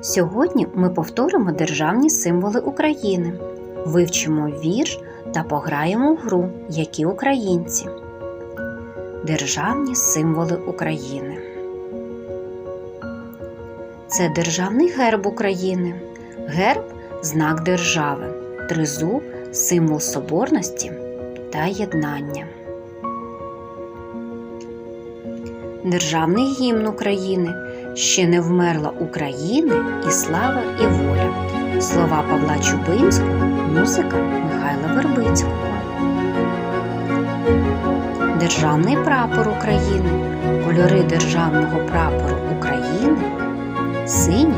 Сьогодні ми повторимо державні символи України, вивчимо вірш та пограємо в гру, які українці. Державні символи України. Це державний герб України. Герб знак держави, тризуб символ соборності та єднання. Державний гімн України ще не вмерла України і слава, і воля. Слова Павла Чубинського, музика Михайла Вербицького. Державний прапор України. Кольори державного прапору України синій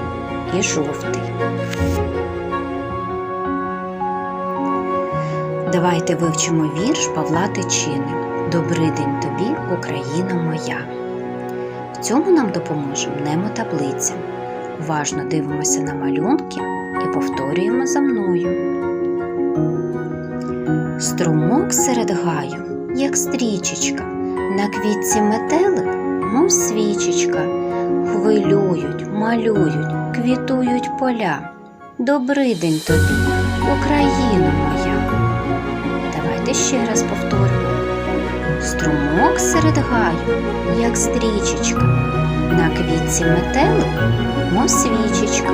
і жовтий. Давайте вивчимо вірш Павла Тичини Добрий день тобі, Україна моя. В цьому нам допоможе мнемотаблиця. Уважно дивимося на малюнки і повторюємо за мною. Струмок серед гаю, як стрічечка, на квітці метелик, мов свічечка, хвилюють, малюють, квітують поля. Добрий день тобі, Україна моя. Давайте ще раз повторимо. Струмок серед гаю, як стрічечка, на квітці метелик, мов свічечка.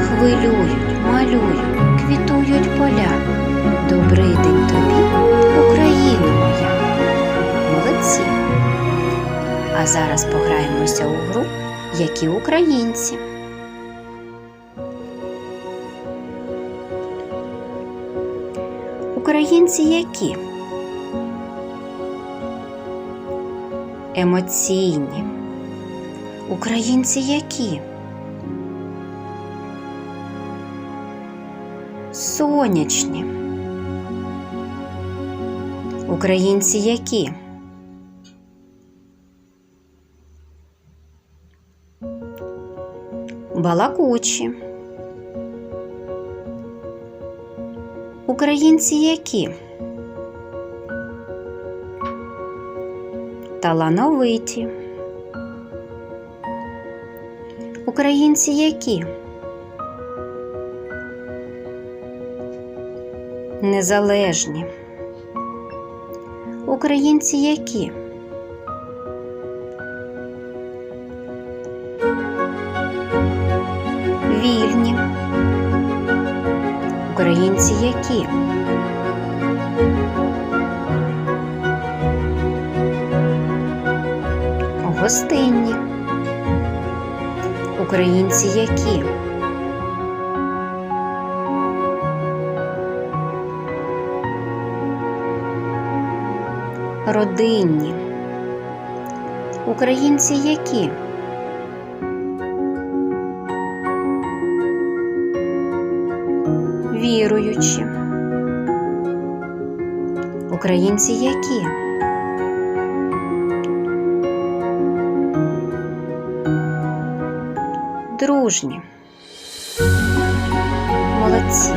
Хвилюють, малюють, квітують поля. Добрий день тобі, Україна моя. Молодці. А зараз пограємося у гру, які українці. Українці які? Емоційні. Українці які? Сонячні. Українці які? Балакучі. Українці які? Талановиті. Українці які? Незалежні. Українці які? Вільні. Українці які? Гостинні. Українці які? Родинні. Українці які? Віруючі. Українці які? Дружні. Молодці.